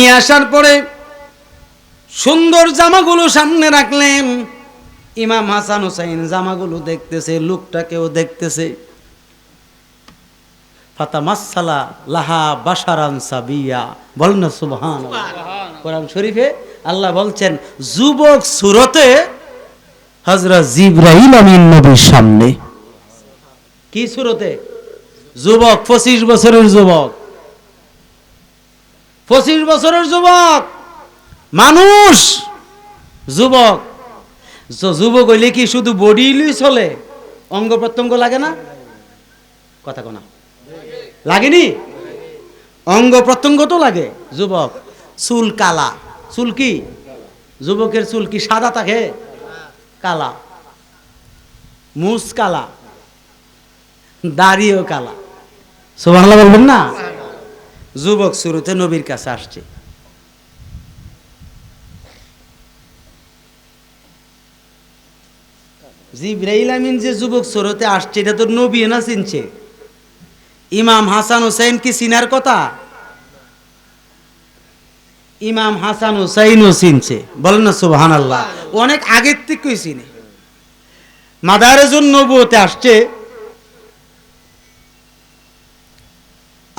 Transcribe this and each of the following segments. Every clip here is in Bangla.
নিয়ে আসার পরে সুন্দর জামাগুলো সামনে রাখলেন। ইমাম হাসান হুসাইন জামাগুলো দেখতেছে লোকটাকেও দেখতেছে। লাহা বাসারান সাবিয়া। বল না সুবহান কোরআন শরীফে আল্লাহ বলছেন যুবক সুরতে হজরত জিব্রাহিম আমিন নবীর সামনে। কি সুরতে? যুবক পঁচিশ বছরের যুবক। পঁচিশ বছরের যুবক। মানুষ। যুবক। যুবক হইলে কি শুধু বডি চলে? অঙ্গ প্রত্যঙ্গ লাগে না? কথা কোনা। লাগেনি? অঙ্গ প্রত্যঙ্গ তো লাগে, যুবক। চুল কালা। চুল কি? যুবকের চুল কি সাদা থাকে? কালা। মুস কালা। দাড়িও কালা। সুবহানাল্লাহ বলবেন না? যুবক শুরুতে নবীর কাছে আসছে। জিব্রাইল আমিন যে যুবক আসছে, এটা তো নবী না চিনছে। ইমাম হাসান হুসাইন কি চিনার কথা? ইমাম হাসান হুসাইনও চিনছে। বলেন না সুবহান আল্লাহ অনেক আগের থেকেই চিনে। মাদারেজুন নবুতে আসছে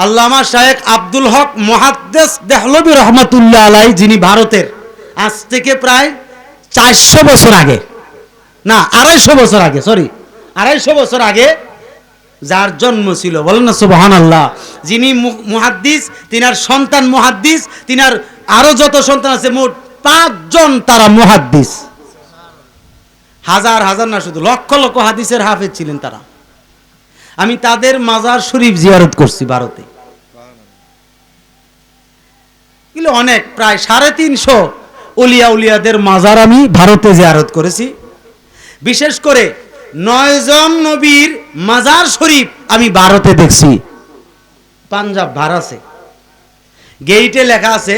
আল্লামা শায়েক আব্দুল হক মহাদ্দেস দেহলবী রহমতুল্লাহ আলাই, যিনি ভারতের, আজ থেকে প্রায় চারশো বছর আগে, না, আড়াইশো বছর আগে সরি আড়াইশো বছর আগে যার জন্ম ছিল, বলেন না সুবহান আল্লাহ যিনি মুহাদ্দিস, তিনার সন্তান মুহাদ্দিস, তিনার আরও যত সন্তান আছে, মোট পাঁচজন তারা মুহাদ্দিস। হাজার হাজার না শুধু, লক্ষ লক্ষ হাদিসের হাফেজ ছিলেন তারা। আমি তাদের মাজার শরীফ জিয়ারত করছি ভারতে। এগুলো অনেক, প্রায় সাড়ে তিনশো উলিয়া উলিয়াদের মাজার আমি ভারতে জিয়ারত করেছি। বিশেষ করে নয়জন নবীর মাজার শরীফ আমি ভারতে দেখছি। পাঞ্জাব ভারাসে গেইটে লেখা আছে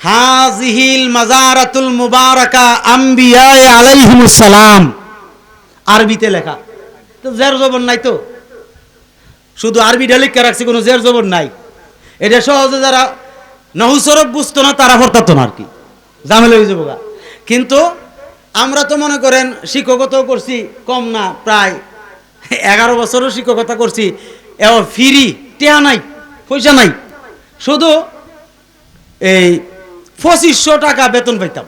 হাজিহিল মাজারাতুল মুবারাকা আম্বিয়ায়ে আলাইহিমুস সালাম। আরবিতে লেখা। তো জের জবর নাই তো? শুধু আরবিটা লিখে রাখছি, কোনো জের জবর নাই। এটা সহজে যারা নহুসরব বুঝতো না, তারা পড়তো না আর কি। জামেলা হয়ে যাব কিন্তু আমরা তো মনে করেন শিক্ষকতাও করছি, কম না, প্রায় এগারো বছরও শিক্ষকতা করছি। এও ফিরি, টেয়া নাই, পয়সা নাই। শুধু এই পঁচিশশো টাকা বেতন পাইতাম।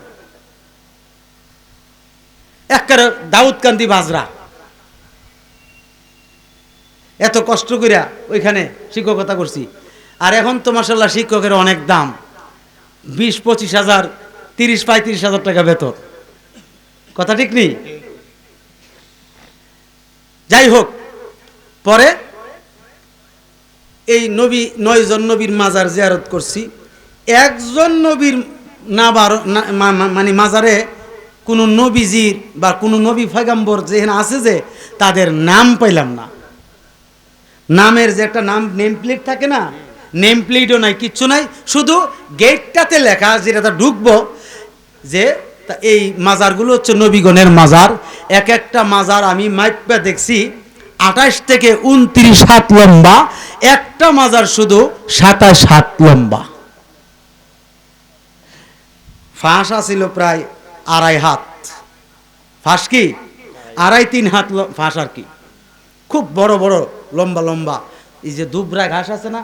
একেবারে দাউদকান্দি বাজরা। এত কষ্ট করিয়া ওইখানে শিক্ষকতা করছি। আর এখন তো মাসাল্লাহ শিক্ষকের অনেক দাম। বিশ, পঁচিশ হাজার, তিরিশ, পঁয়ত্রিশ হাজার টাকা বেতন। কথা ঠিক নেই? যাই হোক, পরে এই নবী, নয়জন নবীর মাজার জিয়ারত করছি। একজন নবীর না বারো মানে মাজারে কোনো নবীজির বা কোনো নবী ফয়গাম্বর যেখানে আছে যে, তাদের নাম পাইলাম না। নামের যে একটা নাম নেম প্লেট থাকে না নেম প্লেটও নাই, কিচ্ছু নাই। শুধু গেটটাতে লেখা যেটা ঢুকবো, যে তা এই মাজারগুলো হচ্ছে নবীগণের মাজার। এক একটা মাজার আমি মাইপা দেখছি, আঠাশ থেকে উনত্রিশ হাত লম্বা। একটা মাজার শুধু সাতাশ হাত লম্বা। ফাঁস আছিল প্রায় আড়াই হাত। ফাঁস কি? আড়াই তিন হাত ফাঁস আর কি। খুব বড় বড়, লম্বা লম্বা। এই যে দুবরা ঘাস আছে না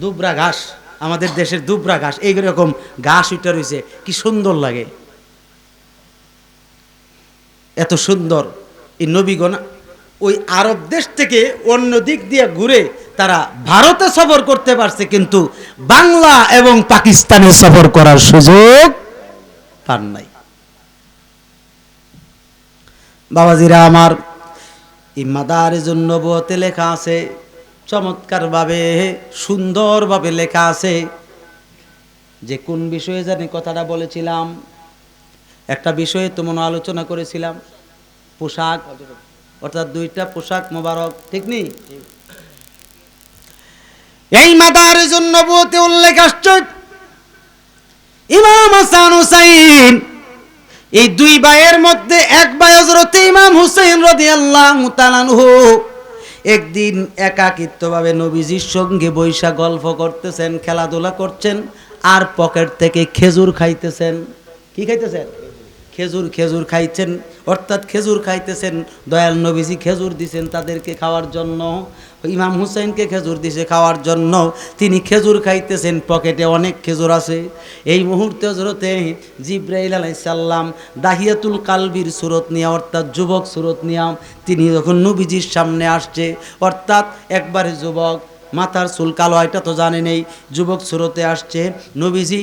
দুবরা ঘাস, আমাদের দেশের দুবরা ঘাস এই রকম ঘাস উঠে রয়েছে, কি সুন্দর লাগে। এত সুন্দর, এই নবীগণ ওই আরব দেশ থেকে অন্য দিক দিয়ে ঘুরে তারা ভারতে সফর করতে পারছে, কিন্তু বাংলা এবং পাকিস্তানে সফর করার সুযোগ পান নাই। বাবাজিরা, আমার এই মাদারেজুন নবুয়তে লেখা আছে চমৎকারভাবে, সুন্দরভাবে লেখা আছে। যে কোন বিষয়ে জানি কথাটা বলেছিলাম, একটা বিষয়ে তো মনে আলোচনা করেছিলাম। পোশাক, অর্থাৎ দুইটা পোশাক মোবারক, ঠিক নেই? এই মাদারেজুন নবুয়তে উল্লেখ আসছে। ইমাম হাসান হুসাইন, এই দুই ভাইয়ের মধ্যে এক ভাই হজরত ইমাম হুসেন রাদিয়াল্লাহু তাআলাহু একদিন একাকিত্বভাবে নবীজির সঙ্গে বৈশা গল্প করতেছেন, খেলাধুলা করছেন, আর পকেট থেকে খেজুর খাইতেছেন। কি খাইতেছেন? খেজুর খেজুর খাইছেন। অর্থাৎ খেজুর খাইতেছেন, দয়াল নবীজি খেজুর দিছেন তাদেরকে খাওয়ার জন্য। ইমাম হুসাইনকে খেজুর দিছে খাওয়ার জন্য। তিনি খেজুর খাইতেছেন, পকেটে অনেক খেজুর আছে। এই মুহূর্তে হজরতে জিব্রাইল আলাইসাল্লাম দাহিয়াতুল কালবির সুরত নিয়ে, অর্থাৎ যুবক সুরত নিয়া, তিনি যখন নবীজির সামনে আসছে, অর্থাৎ একবারে যুবক, মাথার চুল কালো, এটা তো জানে নেই, যুবক সুরতে আসছে, নবীজি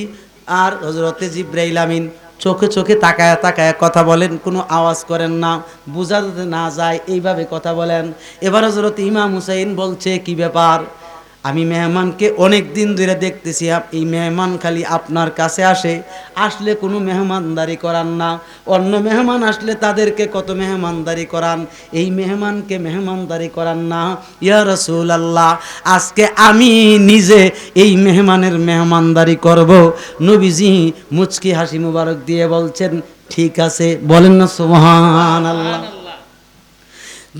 আর হজরতে জিব্রাইল আমিন চোখে চোখে তাকায় তাকায় কথা বলেন, কোনো আওয়াজ করেন না বোঝা যাতে না যায়, এইভাবে কথা বলেন। এবার হজরত ইমাম হুসাইন বলছে, কি ব্যাপার? আমি মেহমানকে অনেক দিন ধরে দেখতেছি এই মেহমান খালি আপনার কাছে আসে আসলে কোনো মেহমানদারি করান না। অন্য মেহমান আসলে তাদেরকে কত মেহমানদারি করান? এই মেহমানকে মেহমানদারি করান না। ইয়া রসুল আল্লাহ আজকে আমি নিজে এই মেহমানের মেহমানদারি করব। নবীজি মুচকি হাসি মুবারক দিয়ে বলছেন ঠিক আছে। বলেন না সুবহান আল্লাহ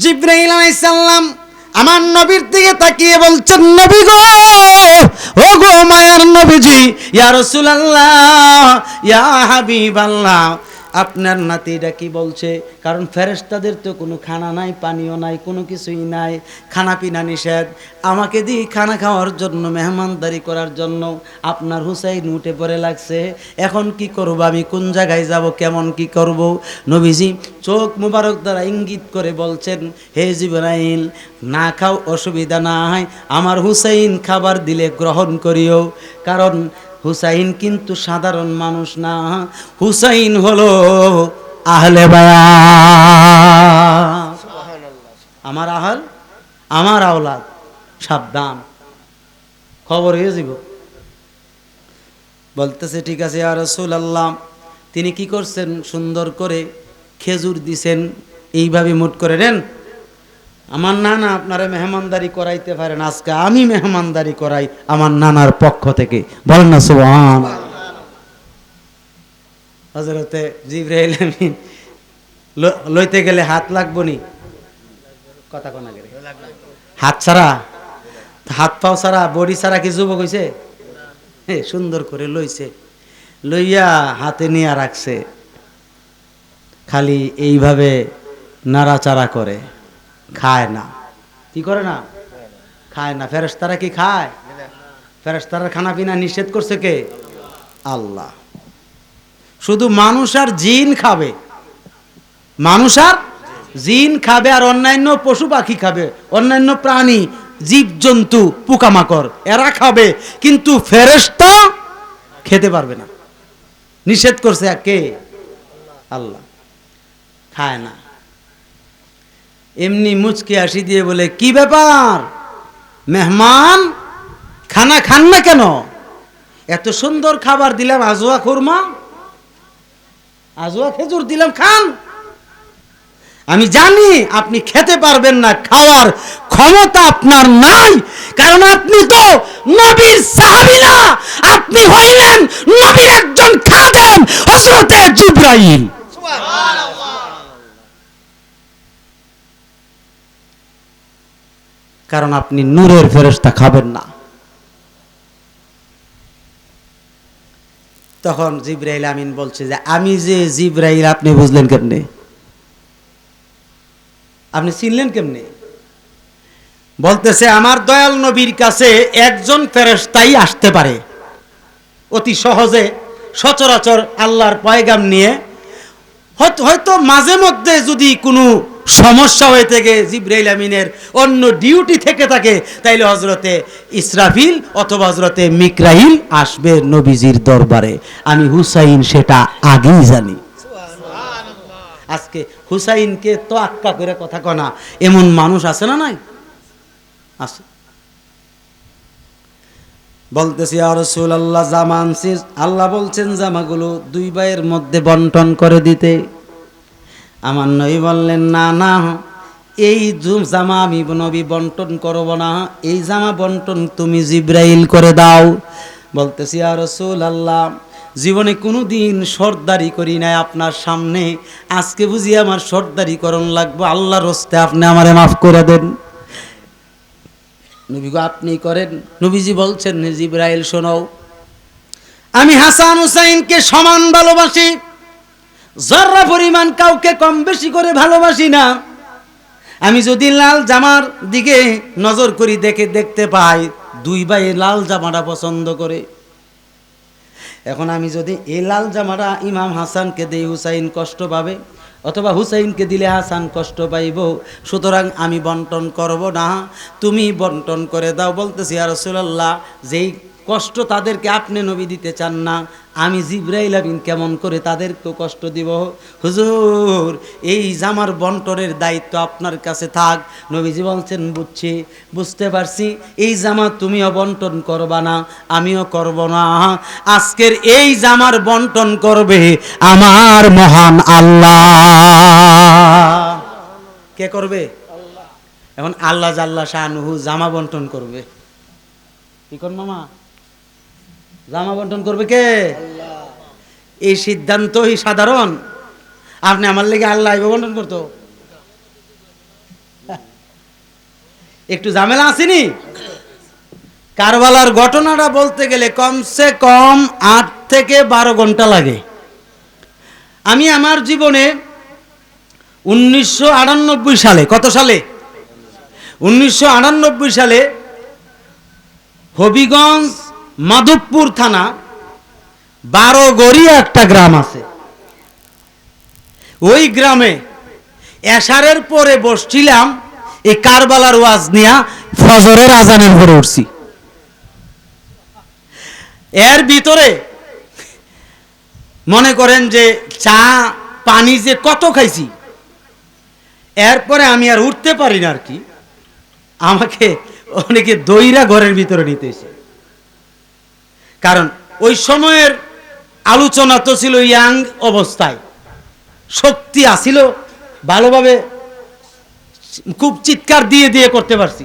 জিব্রাইল আলাইসাল্লাম আমার নবীর দিকে তাকিয়ে বলছেন, নবী গো, ও গো মায়ার নবীজি, ইয়া রাসূলুল্লাহ, ইয়া হাবিবাল্লাহ। আপনার নাতিটা কি বলছে? কারণ ফেরেস্তাদের তো কোনো খানা নাই পানীয় নাই, কোনো কিছুই নাই, খানা পিনা নিষেধ। আমাকে দিয়ে খানা খাওয়ার জন্য, মেহমানদারি করার জন্য আপনার হুসাইন উঠে পড়ে লাগছে। এখন কি করব আমি? কোন জায়গায় যাব? কেমন কি করব? নবীজি চোখ মুবারক দ্বারা ইঙ্গিত করে বলছেন, হে জিবরাইল, না খাও, অসুবিধা নাই। আমার হুসাইন খাবার দিলে গ্রহণ করিও। কারণ হুসাইন কিন্তু সাধারণ মানুষ না। হুসাইন হলো আহলে বায়া আমার আহল, আমার আওলাদ, সাবধান। খবর হয়ে যাব বলতেছে, ঠিক আছে আর রসুল আল্লাহ তিনি কি করছেন? সুন্দর করে খেজুর দিছেন। এইভাবে মুট করে নেন। আমার নানা আপনারা মেহমানদারি করাইতে পারেন আজকে আমি মেহমানদারি করাই আমার নানার পক্ষ থেকে। বলেন না, সুবহান হজরতে জিব্রাইল আমিন লইতে গেলে হাত লাগবো নি? কথা কোনা গেলে হাত ছাড়া? হাত পাও ছাড়া, বডি ছাড়া কি যুবক হইছে? সুন্দর করে লইছে। লইয়া হাতে নিয়ে রাখছে। খালি এইভাবে নাড়াচাড়া করে। খায় না। কি করে না? খায় না। ফেরেশতারা কি খায়? ফেরেশতারা খানা পিনা নিষেধ করছে কে? আল্লাহ। শুধু মানুষ আর জিন খাবে। মানুষ আর জিন খাবে আর অন্যান্য পশু পাখি খাবে। অন্যান্য প্রাণী, জীবজন্তু, পোকামাকড়, এরা খাবে। কিন্তু ফেরেশতা খেতে পারবে না। নিষেধ করছে কে? আল্লাহ। খায় না। এমনি মুচকে আসি দিয়ে বলে, কি ব্যাপার? মেহমান? খানা খান না কেন? এত সুন্দর খাবার দিলাম, আজোয়া খুরমা? আজোয়া খেজুর দিলাম, খান। আমি জানি আপনি খেতে পারবেন না, খাওয়ার ক্ষমতা আপনার নাই, কারণ আপনি তো নবীর সাহাবী না। আপনি হইলেন নবীর একজন খাদেম, হযরতে জিব্রাইল। কারণ আপনি নূরের ফেরেশতা খাবেন না। তখন জিব্রাইল আমিন বলছে যে, আমি যে জিব্রাইল, আপনি বুঝলেন কেমনে? আপনি চিনলেন কেমনে? বলতেছে, আমার দয়াল নবীর কাছে একজন ফেরেশতাই আসতে পারে। অতি সহজে সচরাচর আল্লাহর পয়গাম নিয়ে। হয়তো মাঝে মধ্যে যদি কোনো সমস্যা হয়ে থাকে জিব্রাইল আমিনের অন্য ডিউটি থেকে থাকে তাইলে হজরতে ইসরাফিল অথবা হজরতে মিকরাইল আসবে নবীজির দরবারে। আমি হুসাইন সেটা আগেই জানি। আজকে হুসাইনকে তো আক্কা করে কথা কনা এমন মানুষ আছে না নাই? আছে। বলতেছি আর রসুল আল্লাহ জামা আনছি আল্লাহ বলছেন জামাগুলো দুই ভাইয়ের মধ্যে বন্টন করে দিতে। আমার নবী বললেন, না না, এই জামা আমি নবী বন্টন করব না। এই জামা বন্টন তুমি জিব্রাইল করে দাও। বলতেছি আর রসুল আল্লাহ জীবনে কোনো দিন সর্দারি করি নাই আপনার সামনে। আজকে বুঝি আমার সর্দারি করণ লাগবো। আল্লাহ রস্তে আপনি আমারে মাফ করে দেন। নবী আপনি করেন। নবীজি বলছেন জিব্রাইল, শোনাও। আমি হাসান হুসাইনকে সমান ভালোবাসি। জর্রা পরিমাণ কাউকে কম বেশি করে ভালোবাসি না। আমি যদি লাল জামার দিকে নজর করি, দেখে দেখতে পাই, দুই ভাই লাল জামাটা পছন্দ করে। এখন আমি যদি এই লাল জামাটা ইমাম হাসানকে দেই, হুসাইন কষ্ট পাবে, অথবা হুসাইনকে দিলে হাসান কষ্ট পাইব। সুতরাং আমি বন্টন করব না। তুমি বন্টন করে দাও, বলতেছি আর যেই কষ্ট তাদেরকে আপনি নবী দিতে চান না। আমি জিব্রাইল আমিন কেমন করে তাদেরকেও কষ্ট দিব? হুজুর এই জামার বন্টনের দায়িত্ব আপনার কাছে থাক। নবীজি বলছেন বুঝছি বুঝতে পারছি। এই জামা তুমিও বন্টন করবা না আমিও করব না। আজকের এই জামার বন্টন করবে আমার মহান আল্লাহ। কে করবে? এখন আল্লাহ জাল্লা শাহনুহু জামা বন্টন করবে। কি কর মামা? জামা বন্টন করবে কে? এই সিদ্ধান্তই সাধারণ। আপনি আমার লেগে আল্লাহ বন্টন করতো। একটু ঝামেলা আসেনি? কারবালার ঘটনাটা বলতে গেলে কমসে কম আট থেকে বারো ঘণ্টা লাগে। আমি আমার জীবনে উনিশশো আটানব্বই সালে, কত সালে? উনিশশো আটানব্বই সালে হবিগঞ্জ মাধবপুর থানা, বারো গড়িয়া একটা গ্রাম আছে। ওই গ্রামে এশারের পরে বসছিলাম, এই কারবালার ওয়াজ নিয়া ফজরের আজানের পরে উঠছি। এর ভিতরে মনে করেন যে চা, পানি যে কত খাইছি, এরপরে আমি আর উঠতে পারি না আর কি। আমাকে অনেকে দইরা ঘরের ভিতরে নিতেছে কারণ ওই সময়ের আলোচনা তো ছিল ইয়াং অবস্থায়। শক্তি আসিল ভালোভাবে খুব চিৎকার দিয়ে দিয়ে করতে পারছি।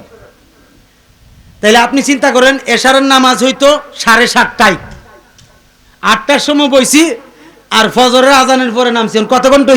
তাইলে আপনি চিন্তা করেন, এশারের নামাজ হইতো সাড়ে সাতটায়। আটটার সময় বইছি, আর ফজরের আজানের পরে নামছি। কত ঘণ্টা হইছে?